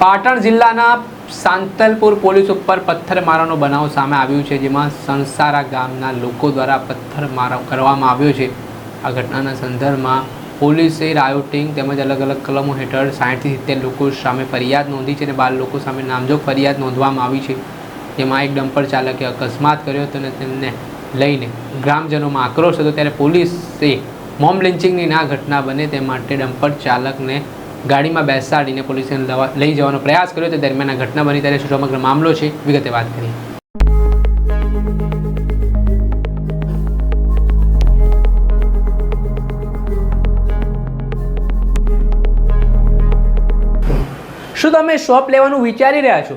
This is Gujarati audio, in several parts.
પાટણ જિલ્લાના સાંતલપુર પોલીસ ઉપર પથ્થરમારાનો બનાવ સામે આવ્યો છે, જેમાં સંસારા ગામના લોકો દ્વારા પથ્થરમારો કરવામાં આવ્યો છે. આ ઘટનાના સંદર્ભમાં પોલીસે રાયોટિંગ તેમજ અલગ અલગ કલમો હેઠળ સાઠથી સિત્તેર લોકો સામે ફરિયાદ નોંધી છે અને બાર લોકો સામે નામજોગ ફરિયાદ નોંધવામાં આવી છે. જેમાં એક ડમ્પર ચાલકે અકસ્માત કર્યો હતો અને તેમને લઈને ગ્રામજનોમાં આક્રોશ હતો. ત્યારે પોલીસે મોમ લિન્ચિંગની ના ઘટના બને તે માટે ડમ્પર ચાલકને ગાડીમાં બેસાડીને પોલીસને લઈ જવાનો પ્રયાસ કર્યો. તે દરમિયાન આ ઘટના બની ત્યારે સમગ્ર મામલો છે. વિગતે વાત કરી શું તમે શોપ લેવાનું વિચારી રહ્યા છો?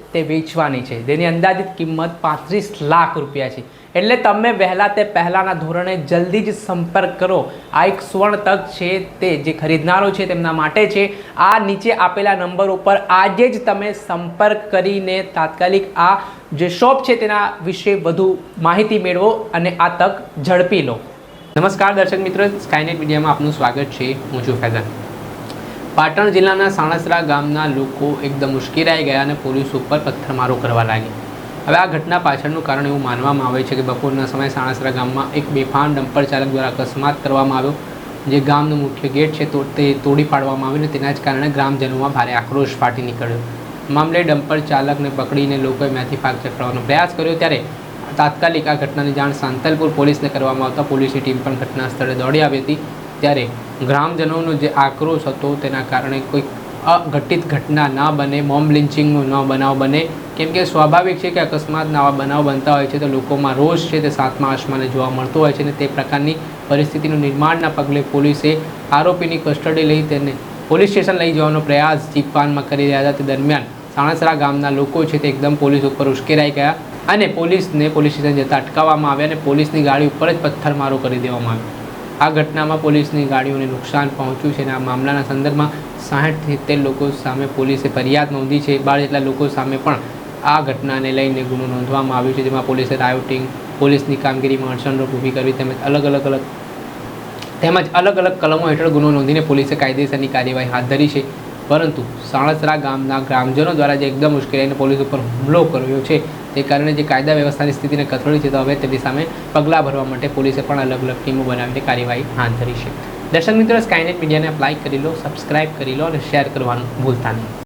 તે વેચવાની છે. જેની અંદાજિત કિંમત પાંત્રીસ લાખ રૂપિયા છે. એટલે તમે વહેલા તે પહેલાંના ધોરણે જલ્દી જ સંપર્ક કરો. આ એક સુવર્ણ તક છે તે જે ખરીદનારો છે તેમના માટે છે. આ નીચે આપેલા નંબર ઉપર આજે જ તમે સંપર્ક કરીને તાત્કાલિક આ જે શોપ છે તેના વિશે વધુ માહિતી મેળવો અને આ તક ઝડપી લો. નમસ્કાર દર્શક મિત્રો સ્કાયનેટ મીડિયામાં આપનું સ્વાગત છે. હું છું ફૈઝાન. પાટણ જિલ્લાના સાણસરા ગામના લોકો એકદમ ઉશ્કેરાઈ ગયા અને પોલીસ ઉપર પથ્થરમારો કરવા લાગી. હવે આ ઘટના પાછળનું કારણ એવું માનવામાં આવે છે કે બપોરના સમયે સાણસરા ગામમાં એક બેફામ ડમ્પર ચાલક દ્વારા અકસ્માત કરવામાં આવ્યો. જે ગામનો મુખ્ય ગેટ છે તો તે તોડી પાડવામાં આવ્યો અને તેના જ કારણે ગ્રામજનોમાં ભારે આક્રોશ ફાટી નીકળ્યો. મામલે ડમ્પર ચાલકને પકડીને લોકોએ મેથી પાક ચકડવાનો પ્રયાસ કર્યો ત્યારે તાત્કાલિક આ ઘટનાની જાણ સાંતલપુર પોલીસને કરવામાં આવતા પોલીસની ટીમ પણ ઘટના સ્થળે દોડી આવી હતી. ત્યારે ગ્રામજનોનો જે આક્રોશ હતો તેના કારણે કોઈ અઘટિત ઘટના ના બને મોમ લિન્ચિંગનો ન બનાવ બને. કેમ કે સ્વાભાવિક છે કે અકસ્માતના આવા બનાવ બનતા હોય છે તો લોકોમાં રોષ છે તે સાતમા આસમાને જોવા મળતો હોય છે અને તે પ્રકારની પરિસ્થિતિનું નિર્માણના પગલે પોલીસે આરોપીની કસ્ટડી લઈ તેને પોલીસ સ્ટેશન લઈ જવાનો પ્રયાસ જીપવાનમાં કરી રહ્યા હતા. તે દરમિયાન સાણસરા ગામના લોકો છે તે એકદમ પોલીસ ઉપર ઉશ્કેરાઈ ગયા અને પોલીસને પોલીસ સ્ટેશન જતાં અટકાવવામાં આવ્યા અને પોલીસની ગાડી ઉપર જ પથ્થરમારો કરી દેવામાં આવ્યો. આ ઘટનામાં પોલીસની ગાડીઓને નુકસાન પહોંચ્યું છે અને આ મામલાના સંદર્ભમાં સાઠ સિત્તેર લોકો સામે પોલીસે ફરિયાદ નોંધી છે. બાર જેટલા લોકો સામે પણ આ ઘટનાને લઈને ગુનો નોંધવામાં આવ્યો છે, જેમાં પોલીસે રાયોટિંગ, પોલીસની કામગીરીમાં અડચણરૂપ ઊભી કરવી તેમજ અલગ અલગ અલગ તેમજ અલગ અલગ કલમો હેઠળ ગુનો નોંધીને પોલીસે કાયદેસરની કાર્યવાહી હાથ ધરી છે. પરંતુ સાણસરા ગામના ગ્રામજનો દ્વારા જે એકદમ મુશ્કેલીને પોલીસ ઉપર હુમલો કર્યો છે. તે કારણે જે કાયદા વ્યવસ્થાની સ્થિતિને કથળી છે, તો હવે તેની સામે પગલાં ભરવા માટે પોલીસે પણ અલગ અલગ ટીમો બનાવીને કાર્યવાહી હાથ ધરી છે. દર્શક મિત્રો સ્કાયનેટ મીડિયાને લાઇક કરી લો સબસ્ક્રાઇબ કરી લો અને શેર કરવાનું ભૂલતા નહીં.